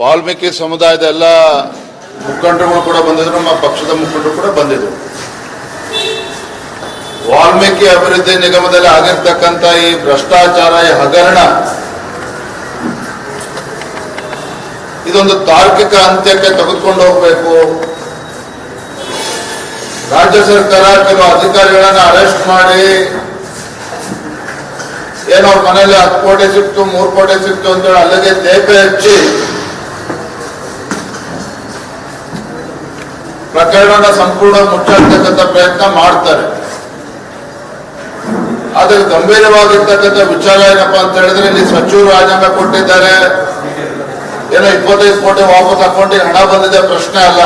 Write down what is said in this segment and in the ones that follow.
ವಾಲ್ಮೀಕಿ ಸಮುದಾಯದ ಎಲ್ಲ ಮುಖಂಡರುಗಳು ಕೂಡ ಬಂದಿದ್ರು, ನಮ್ಮ ಪಕ್ಷದ ಮುಖಂಡರು ಕೂಡ ಬಂದಿದ್ರು. ವಾಲ್ಮೀಕಿ ಅಭಿವೃದ್ಧಿ ನಿಗಮದಲ್ಲಿ ಆಗಿರ್ತಕ್ಕಂಥ ಈ ಭ್ರಷ್ಟಾಚಾರ, ಈ ಹಗರಣ, ಇದೊಂದು ತಾರ್ಕಿಕ ಅಂತ್ಯಕ್ಕೆ ತೆಗೆದುಕೊಂಡು ಹೋಗಬೇಕು. ರಾಜ್ಯ ಸರ್ಕಾರ ಕೆಲವು ಅಧಿಕಾರಿಗಳನ್ನ ಅರೆಸ್ಟ್ ಮಾಡಿ, ಏನೋ ಮನೆಯಲ್ಲಿ ಹತ್ತು ಕೋಟಿ ಸಿಕ್ತು, ಮೂರು ಕೋಟಿ ಸಿಕ್ತು ಅಂತೇಳಿ ಅಲ್ಲಿಗೆ ತೇಪೆ ಹಚ್ಚಿ ಪ್ರಕರಣನ ಸಂಪೂರ್ಣ ಮುಚ್ಚಾಡ್ತಕ್ಕಂಥ ಪ್ರಯತ್ನ ಮಾಡ್ತಾರೆ. ಆದರೆ ಗಂಭೀರವಾಗಿರ್ತಕ್ಕಂಥ ವಿಚಾರ ಏನಪ್ಪಾ ಅಂತ ಹೇಳಿದ್ರೆ ಇಲ್ಲಿ ಸಚಿವರು ರಾಜೀನಾಮೆ ಕೊಟ್ಟಿದ್ದಾರೆ. ಏನೋ ಇಪ್ಪತ್ತೈದು ಕೋಟಿ ವಾಪಸ್ ಅಕೌಂಟಿಗೆ ಹಣ ಬಂದಿದೆ ಪ್ರಶ್ನೆ ಅಲ್ಲ.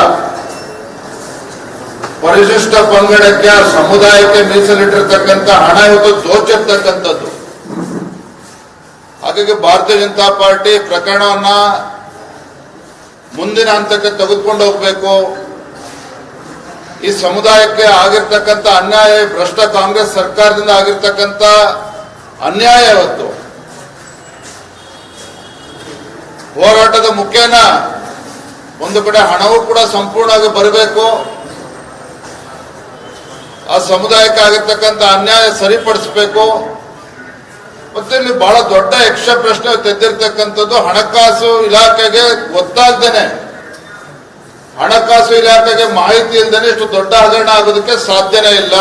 ಪರಿಶಿಷ್ಟ ಪಂಗಡಕ್ಕೆ ಸಮುದಾಯಕ್ಕೆ ಮೀಸಲಿಟ್ಟಿರ್ತಕ್ಕಂಥ ಹಣ ಇವತ್ತು ದೋಚಿರ್ತಕ್ಕಂಥದ್ದು ಹಾಗಾಗಿ ಭಾರತೀಯ ಜನತಾ ಪಾರ್ಟಿ ಪ್ರಕರಣವನ್ನ ಮುಂದಿನ ಹಂತಕ್ಕೆ ತೆಗೆದುಕೊಂಡು ಹೋಗ್ಬೇಕು. ಈ ಸಮುದಾಯಕ್ಕೆ ಆಗಿರ್ತಕ್ಕಂಥ ಅನ್ಯಾಯ ಭ್ರಷ್ಟ ಕಾಂಗ್ರೆಸ್ ಸರ್ಕಾರದಿಂದ ಆಗಿರ್ತಕ್ಕಂಥ ಅನ್ಯಾಯ ಇವತ್ತು. ಹೋರಾಟದ ಮುಖೇನ ಒಂದು ಕಡೆ ಹಣವೂ ಕೂಡ ಸಂಪೂರ್ಣವಾಗಿ ಬರಬೇಕು. ಆ ಸಮುದಾಯಕ್ಕೆ ಆಗಿರ್ತಕ್ಕಂಥ ಅನ್ಯಾಯ ಸರಿಪಡಿಸಬೇಕು. ಮತ್ತೆ ಇಲ್ಲಿ ಬಹಳ ದೊಡ್ಡ ಯಕ್ಷ ಪ್ರಶ್ನೆ ತೆಗೆದಿರ್ತಕ್ಕಂಥದ್ದು ಹಣಕಾಸು ಇಲಾಖೆಗೆ ಗೊತ್ತಾಗ್ದೇನೆ. ಹಣಕಾಸು ಇಲಾಖೆಗೆ ಮಾಹಿತಿ ಇಲ್ಲದೇ ಇಷ್ಟು ದೊಡ್ಡ ಹಗರಣ ಆಗೋದಕ್ಕೆ ಸಾಧ್ಯನೇ ಇಲ್ಲ.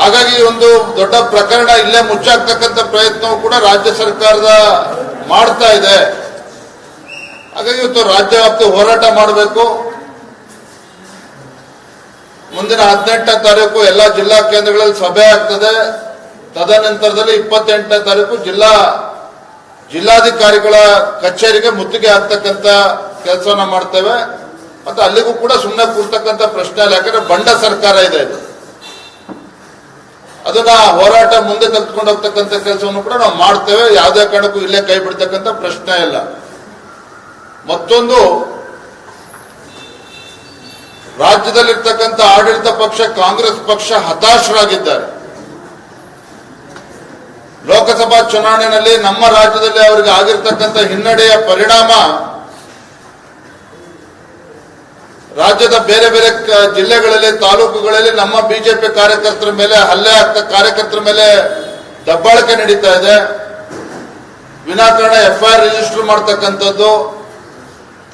ಹಾಗಾಗಿ ಒಂದು ದೊಡ್ಡ ಪ್ರಕರಣ ಇಲ್ಲೇ ಮುಚ್ಚಾಕ್ತಕ್ಕಂಥ ಪ್ರಯತ್ನವೂ ಕೂಡ ರಾಜ್ಯ ಸರ್ಕಾರದ ಮಾಡ್ತಾ ಇದೆ. ಹಾಗಾಗಿ ಇವತ್ತು ರಾಜ್ಯ ವ್ಯಾಪ್ತಿ ಹೋರಾಟ ಮಾಡಬೇಕು. ಮುಂದಿನ ಹದಿನೆಂಟನೇ ತಾರೀಕು ಎಲ್ಲ ಜಿಲ್ಲಾ ಕೇಂದ್ರಗಳಲ್ಲಿ ಸಭೆ ಆಗ್ತದೆ. ತದನಂತರದಲ್ಲಿ ಇಪ್ಪತ್ತೆಂಟನೇ ತಾರೀಕು ಜಿಲ್ಲಾ ಜಿಲ್ಲಾಧಿಕಾರಿಗಳ ಕಚೇರಿಗೆ ಮುತ್ತಿಗೆ ಹಾಕ್ತಕ್ಕಂಥ ಕೆಲಸವನ್ನ ಮಾಡ್ತೇವೆ. ಮತ್ತೆ ಅಲ್ಲಿಗೂ ಕೂಡ ಸುಮ್ಮನೆ ಕೂರ್ತಕ್ಕಂಥ ಪ್ರಶ್ನೆ ಇಲ್ಲ. ಯಾಕಂದ್ರೆ ಬಂಡ ಸರ್ಕಾರ ಇದೆ ಇದು. ಅದನ್ನ ಹೋರಾಟ ಮುಂದೆ ಕಲ್ತ್ಕೊಂಡು ಹೋಗ್ತಕ್ಕಂಥ ಕೆಲಸವನ್ನು ಕೂಡ ನಾವು ಮಾಡ್ತೇವೆ. ಯಾವುದೇ ಕಾರಣಕ್ಕೂ ಇಲ್ಲೇ ಕೈ ಬಿಡ್ತಕ್ಕಂಥ ಪ್ರಶ್ನೆ ಇಲ್ಲ. ಮತ್ತೊಂದು ರಾಜ್ಯದಲ್ಲಿರ್ತಕ್ಕಂಥ ಆಡಳಿತ ಪಕ್ಷ, ಕಾಂಗ್ರೆಸ್ ಪಕ್ಷ ಹತಾಶರಾಗಿದ್ದಾರೆ. ಲೋಕಸಭಾ ಚುನಾವಣೆಯಲ್ಲಿ ನಮ್ಮ ರಾಜ್ಯದಲ್ಲಿ ಅವರಿಗೆ ಆಗಿರ್ತಕ್ಕಂಥ ಹಿನ್ನಡೆಯ ಪರಿಣಾಮ ರಾಜ್ಯದ ಬೇರೆ ಬೇರೆ ಜಿಲ್ಲೆಗಳಲ್ಲಿ, ತಾಲೂಕುಗಳಲ್ಲಿ ನಮ್ಮ ಬಿಜೆಪಿ ಕಾರ್ಯಕರ್ತರ ಮೇಲೆ, ಹಲ್ಲೆ ಆಗ್ತ ಕಾರ್ಯಕರ್ತರ ಮೇಲೆ ದಬ್ಬಾಳಿಕೆ ನಡೀತಾ ಇದೆ. ವಿನಾಕಾರಣ ಎಫ್ಐಆರ್ ರಿಜಿಸ್ಟರ್ ಮಾಡ್ತಕ್ಕಂಥದ್ದು,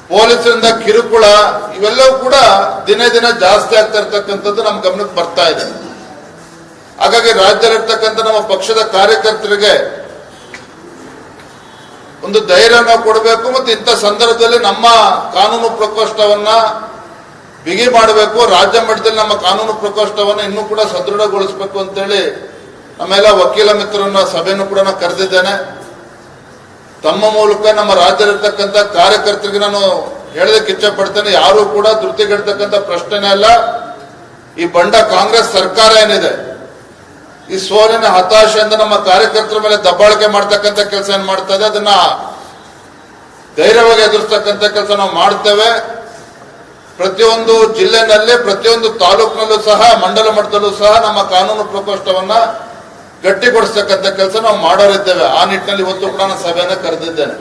ಪೊಲೀಸರಿಂದ ಕಿರುಕುಳ, ಇವೆಲ್ಲವೂ ಕೂಡ ದಿನೇ ದಿನ ಜಾಸ್ತಿ ಆಗ್ತಾ ಇರ್ತಕ್ಕಂಥದ್ದು ನಮ್ಮ ಗಮನಕ್ಕೆ ಬರ್ತಾ ಇದೆ. ಹಾಗಾಗಿ ರಾಜ್ಯದಲ್ಲಿರ್ತಕ್ಕಂಥ ನಮ್ಮ ಪಕ್ಷದ ಕಾರ್ಯಕರ್ತರಿಗೆ ಒಂದು ಧೈರ್ಯನ ಕೊಡಬೇಕು ಮತ್ತು ಇಂಥ ಸಂದರ್ಭದಲ್ಲಿ ನಮ್ಮ ಕಾನೂನು ಪ್ರಕೋಷ್ಠವನ್ನ ಬಿಗಿ ಮಾಡಬೇಕು. ರಾಜ್ಯ ಮಟ್ಟದಲ್ಲಿ ನಮ್ಮ ಕಾನೂನು ಪ್ರಕೋಷ್ಠವನ್ನು ಇನ್ನೂ ಕೂಡ ಸದೃಢಗೊಳಿಸಬೇಕು ಅಂತೇಳಿ ನಮ್ಮೆಲ್ಲ ವಕೀಲ ಮಿತ್ರರನ್ನ ಸಭೆಯನ್ನು ಕೂಡ ನಾನು ಕರೆದಿದ್ದೇನೆ. ತಮ್ಮ ಮೂಲಕ ನಮ್ಮ ರಾಜ್ಯದಲ್ಲಿರ್ತಕ್ಕಂಥ ಕಾರ್ಯಕರ್ತರಿಗೆ ನಾನು ಹೇಳೋದಕ್ಕೆ ಇಚ್ಛೆ ಪಡ್ತೇನೆ ಯಾರು ಕೂಡ ಧೃತಿಗೆಡ್ತಕ್ಕಂಥ ಪ್ರಶ್ನೆನೇ ಅಲ್ಲ. ಈ ಬಂಡ ಕಾಂಗ್ರೆಸ್ ಸರ್ಕಾರ ಏನಿದೆ? ಈ ಸೋಲಿನ ಹತಾಶೆಯಿಂದ ನಮ್ಮ ಕಾರ್ಯಕರ್ತರ ಮೇಲೆ ದಬ್ಬಾಳಿಕೆ ಮಾಡ್ತಕ್ಕಂಥ ಕೆಲಸ ಏನ್ ಮಾಡ್ತಾ ಇದೆ ಅದನ್ನ ಧೈರ್ಯವಾಗಿ ಎದುರಿಸ್ತಕ್ಕಂಥ ಕೆಲಸ ನಾವು ಮಾಡ್ತೇವೆ. ಪ್ರತಿಯೊಂದು ಜಿಲ್ಲೆನಲ್ಲಿ, ಪ್ರತಿಯೊಂದು ತಾಲೂಕಿನಲ್ಲೂ ಸಹ, ಮಂಡಲ ಮಟ್ಟದಲ್ಲೂ ಸಹ ನಮ್ಮ ಕಾನೂನು ಪ್ರಕೋಷ್ಠವನ್ನ ಗಟ್ಟಿಗೊಳಿಸ್ತಕ್ಕಂತ ಕೆಲಸ ನಾವು ಮಾಡೋರಿದ್ದೇವೆ. ಆ ನಿಟ್ಟಿನಲ್ಲಿ ಇವತ್ತು ಕೂಡ ನಾನು ಸಭೆಯನ್ನ ಕರೆದಿದ್ದೇನೆ.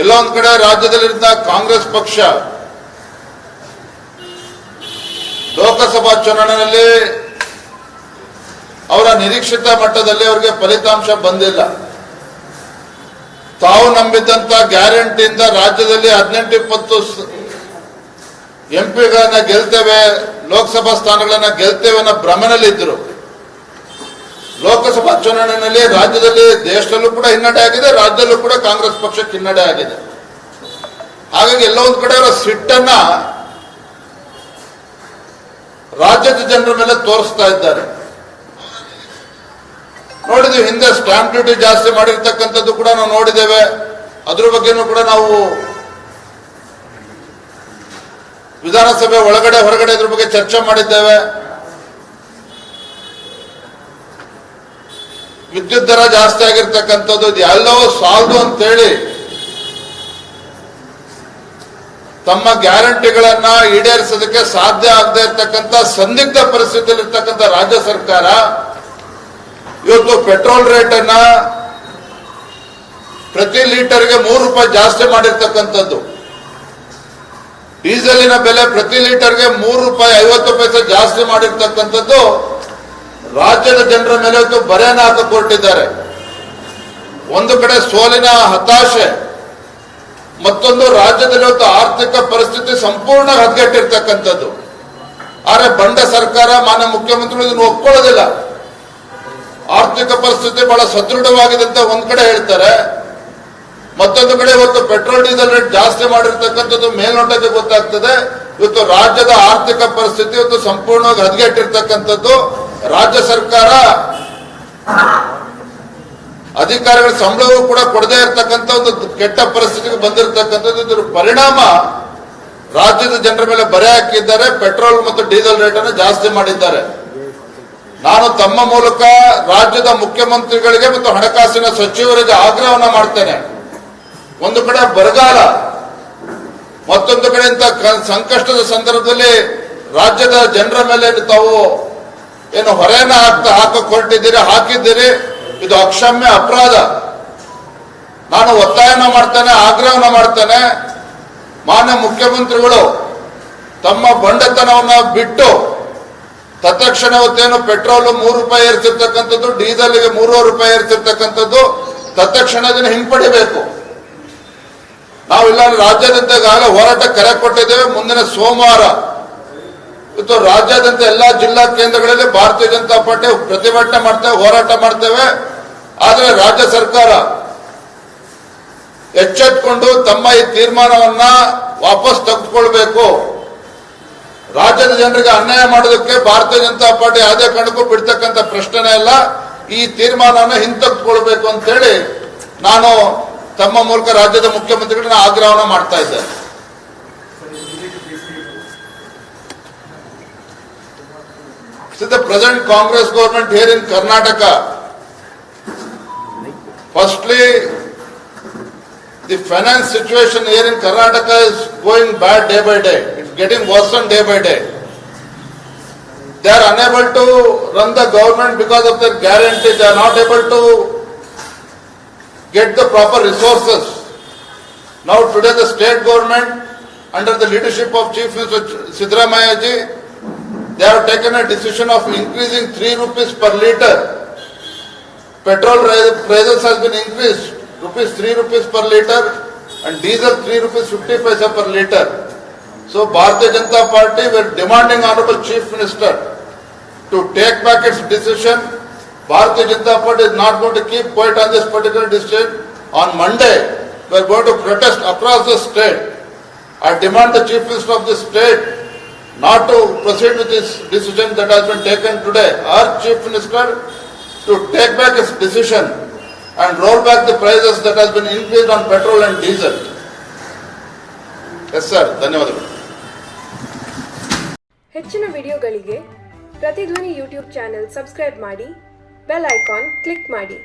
ಎಲ್ಲ ಒಂದ್ ಕಡೆ ರಾಜ್ಯದಲ್ಲಿದ್ದ ಕಾಂಗ್ರೆಸ್ ಪಕ್ಷ ಲೋಕಸಭಾ ಚುನಾವಣೆಯಲ್ಲಿ ಅವರ ನಿರೀಕ್ಷಿತ ಮಟ್ಟದಲ್ಲಿ ಅವರಿಗೆ ಫಲಿತಾಂಶ ಬಂದಿಲ್ಲ. ತಾವು ನಂಬಿದಂತ ಗ್ಯಾರಂಟಿಯಿಂದ ರಾಜ್ಯದಲ್ಲಿ ಹದಿನೆಂಟು ಇಪ್ಪತ್ತು ಎಂಪಿಗಳನ್ನ ಗೆಲ್ತೇವೆ, ಲೋಕಸಭಾ ಸ್ಥಾನಗಳನ್ನ ಗೆಲ್ತೇವೆ ಅನ್ನೋ ಭ್ರಮನಲ್ಲಿದ್ದರು ಲೋಕಸಭಾ ಚುನಾವಣೆಯಲ್ಲಿ ರಾಜ್ಯದಲ್ಲಿ ದೇಶದಲ್ಲೂ ಕೂಡ ಹಿನ್ನಡೆ ಆಗಿದೆ, ರಾಜ್ಯದಲ್ಲೂ ಕೂಡ ಕಾಂಗ್ರೆಸ್ ಪಕ್ಷಕ್ಕೆ ಹಿನ್ನಡೆ ಆಗಿದೆ. ಹಾಗಾಗಿ ಎಲ್ಲ ಒಂದ್ ಕಡೆ ಅವರ ಸಿಟ್ಟನ್ನ ರಾಜ್ಯದ ಜನರ ಮೇಲೆ ತೋರಿಸ್ತಾ ಇದ್ದಾರೆ. ನೋಡಿದ್ವಿ, ಹಿಂದೆ ಸ್ಟಾಂಪ್ ಡ್ಯೂಟಿ ಜಾಸ್ತಿ ಮಾಡಿರ್ತಕ್ಕಂಥದ್ದು ಕೂಡ ನಾವು ನೋಡಿದ್ದೇವೆ. ಅದ್ರ ಬಗ್ಗೆನೂ ಕೂಡ ನಾವು ವಿಧಾನಸಭೆ ಒಳಗಡೆ, ಹೊರಗಡೆ ಇದ್ರ ಬಗ್ಗೆ ಚರ್ಚೆ ಮಾಡಿದ್ದೇವೆ. ವಿದ್ಯುತ್ ದರ ಜಾಸ್ತಿ ಆಗಿರ್ತಕ್ಕಂಥದ್ದು ಎಲ್ಲವೂ ಸಾಲದು ಅಂತೇಳಿ ತಮ್ಮ ಗ್ಯಾರಂಟಿಗಳನ್ನ ಈಡೇರಿಸೋದಕ್ಕೆ ಸಾಧ್ಯ ಆಗದೆ ಇರತಕ್ಕಂಥ ಸಂದಿಗ್ಧ ಪರಿಸ್ಥಿತಿಯಲ್ಲಿ ಇರ್ತಕ್ಕಂಥ ರಾಜ್ಯ ಸರ್ಕಾರ ಇವತ್ತು ಪೆಟ್ರೋಲ್ ರೇಟ್ ಅನ್ನ ಪ್ರತಿ ಲೀಟರ್ಗೆ ಮೂರು ರೂಪಾಯಿ ಜಾಸ್ತಿ ಮಾಡಿರ್ತಕ್ಕಂಥದ್ದು. ಡೀಸೆಲಿನ ಬೆಲೆ ಪ್ರತಿ ಲೀಟರ್ಗೆ ಮೂರು ರೂಪಾಯಿ ಐವತ್ತು ಪೈಸೆ ಜಾಸ್ತಿ ಮಾಡಿರ್ತಕ್ಕಂಥದ್ದು ರಾಜ್ಯದ ಜನರ ಮೇಲೆ ಇವತ್ತು ಬರೆಯನ್ನ ಹಾಕಕ್ ಹೊರಟಿದ್ದಾರೆ ಒಂದು ಕಡೆ ಸೋಲಿನ ಹತಾಶೆ ಮತ್ತೊಂದು ರಾಜ್ಯದಲ್ಲಿ ಒಂದು ಆರ್ಥಿಕ ಪರಿಸ್ಥಿತಿ ಸಂಪೂರ್ಣ ಹದ್ಗೆಟ್ಟಿರ್ತಕ್ಕಂಥದ್ದು. ಆದ್ರೆ ಬಂಡ ಸರ್ಕಾರ, ಮಾನ್ಯ ಮುಖ್ಯಮಂತ್ರಿಗಳು ಇದನ್ನು ಒಪ್ಕೊಳ್ಳೋದಿಲ್ಲ. ಆರ್ಥಿಕ ಪರಿಸ್ಥಿತಿ ಬಹಳ ಸದೃಢವಾಗಿದೆ ಅಂತ ಒಂದ್ ಕಡೆ ಹೇಳ್ತಾರೆ. ಮತ್ತೊಂದು ಕಡೆ ಇವತ್ತು ಪೆಟ್ರೋಲ್, ಡೀಸೆಲ್ ರೇಟ್ ಜಾಸ್ತಿ ಮಾಡಿರ್ತಕ್ಕಂಥದ್ದು ಮೇಲ್ನೋಟಕ್ಕೆ ಗೊತ್ತಾಗ್ತದೆ. ಇವತ್ತು ರಾಜ್ಯದ ಆರ್ಥಿಕ ಪರಿಸ್ಥಿತಿ ಇವತ್ತು ಸಂಪೂರ್ಣವಾಗಿ ಹದಗೆಟ್ಟಿರ್ತಕ್ಕಂಥದ್ದು. ರಾಜ್ಯ ಸರ್ಕಾರ ಅಧಿಕಾರಿಗಳ ಸಂಬಳವೂ ಕೂಡ ಕೊಡದೇ ಇರತಕ್ಕಂಥ ಒಂದು ಕೆಟ್ಟ ಪರಿಸ್ಥಿತಿಗೆ ಬಂದಿರತಕ್ಕಂಥದ್ದು. ಪರಿಣಾಮ ರಾಜ್ಯದ ಜನರ ಮೇಲೆ ಬರೆ ಹಾಕಿದ್ದಾರೆ. ಪೆಟ್ರೋಲ್ ಮತ್ತು ಡೀಸೆಲ್ ರೇಟ್ ಅನ್ನು ಜಾಸ್ತಿ ಮಾಡಿದ್ದಾರೆ. ನಾನು ತಮ್ಮ ಮೂಲಕ ರಾಜ್ಯದ ಮುಖ್ಯಮಂತ್ರಿಗಳಿಗೆ ಮತ್ತು ಹಣಕಾಸಿನ ಸಚಿವರಿಗೆ ಆಗ್ರಹವನ್ನ ಮಾಡ್ತೇನೆ. ಒಂದು ಕಡೆ ಬರಗಾಲ, ಮತ್ತೊಂದು ಕಡೆ ಕ- ಸಂಕಷ್ಟದ ಸಂದರ್ಭದಲ್ಲಿ ರಾಜ್ಯದ ಜನರ ಮೇಲೆ ತಾವು ಏನು ಹೊರೆಯನ್ನ ಹಾಕ್ತಾ ಹಾಕಕ್ ಹೊರಟಿದ್ದೀರಿ ಹಾಕಿದ್ದೀರಿ. ಇದು ಅಕ್ಷಮ್ಯ ಅಪರಾಧ. ನಾನು ಒತ್ತಾಯನ ಮಾಡ್ತೇನೆ, ಆಗ್ರಹನ ಮಾಡ್ತೇನೆ. ಮಾನ್ಯ ಮುಖ್ಯಮಂತ್ರಿಗಳು, ತಮ್ಮ ಬಂಡತನವನ್ನ ಬಿಟ್ಟು ತತ್ಕ್ಷಣ ಇವತ್ತೇನು ಪೆಟ್ರೋಲ್ ಮೂರು ರೂಪಾಯಿ ಏರಿಸಿರ್ತಕ್ಕಂಥದ್ದು ಡೀಸೆಲ್ಗೆ ಮೂರುವರೆ ರೂಪಾಯಿ ಏರ್ತಿರ್ತಕ್ಕಂಥದ್ದು, ತತ್ಕ್ಷಣ ಅದನ್ನು ಹಿಂಪಡಿಬೇಕು. ನಾವೆಲ್ಲ ರಾಜ್ಯಾದ್ಯಂತ ಈಗಾಗಲೇ ಹೋರಾಟ ಕರೆ ಕೊಟ್ಟಿದ್ದೇವೆ. ಮುಂದಿನ ಸೋಮವಾರ ಇವತ್ತು ರಾಜ್ಯಾದ್ಯಂತ ಎಲ್ಲಾ ಜಿಲ್ಲಾ ಕೇಂದ್ರಗಳಲ್ಲಿ ಭಾರತೀಯ ಜನತಾ ಪಾರ್ಟಿ ಪ್ರತಿಭಟನೆ ಮಾಡ್ತೇವೆ, ಹೋರಾಟ ಮಾಡ್ತೇವೆ. ಆದ್ರೆ ರಾಜ್ಯ ಸರ್ಕಾರ ಎಚ್ಚೆತ್ಕೊಂಡು ತಮ್ಮ ಈ ತೀರ್ಮಾನವನ್ನ ವಾಪಸ್ ತೆಗೆದುಕೊಳ್ಬೇಕು ರಾಜ್ಯದ ಜನರಿಗೆ ಅನ್ಯಾಯ ಮಾಡೋದಕ್ಕೆ ಭಾರತೀಯ ಜನತಾ ಪಾರ್ಟಿ ಯಾವುದೇ ಕಾರಣಕ್ಕೂ ಬಿಡ್ತಕ್ಕಂಥ ಪ್ರಶ್ನೆ ಇಲ್ಲ ಈ ತೀರ್ಮಾನವನ್ನು ಹಿಂತೆಗೆದುಕೊಳ್ಬೇಕು ಅಂತೇಳಿ ನಾನು ತಮ್ಮ ಮೂಲಕ ರಾಜ್ಯದ ಮುಖ್ಯಮಂತ್ರಿಗಳನ್ನ ಆಗ್ರಹವನ್ನು ಮಾಡ್ತಾ ಇದ್ದೇನೆ the present Congress government here Karnataka. Firstly, the finance situation here in Karnataka is going bad day by day. It's getting worse day by day. They are unable to run the government because of their guarantee. They are not able to get the proper resources. Now today the state government under the leadership of Chief Minister Sidramaya ji, they have taken a decision of increasing 3 rupees per litre. Petrol prices has been increased, rupees 3 rupees per litre and diesel 3 rupees 50 paisa per litre. So Bharatiya Janata Party were demanding Honorable Chief Minister to take back its decision. Bharatiya Janata Party is not going to keep quiet on this particular decision. On Monday, we are going to protest across the state. I demand the Chief Minister of the state not to proceed with this decision that has been taken today. Our Chief Minister to take back its decision and roll back the prices that has been increased on petrol and diesel. Yes, sir. ಧನ್ಯವಾದಗಳು ಹೆಚ್ಚಿನ ವಿಡಿಯೋಗಳಿಗೆ ಪ್ರತಿಧ್ವನಿ YouTube channel subscribe ಮಾಡಿ bell icon click ಮಾಡಿ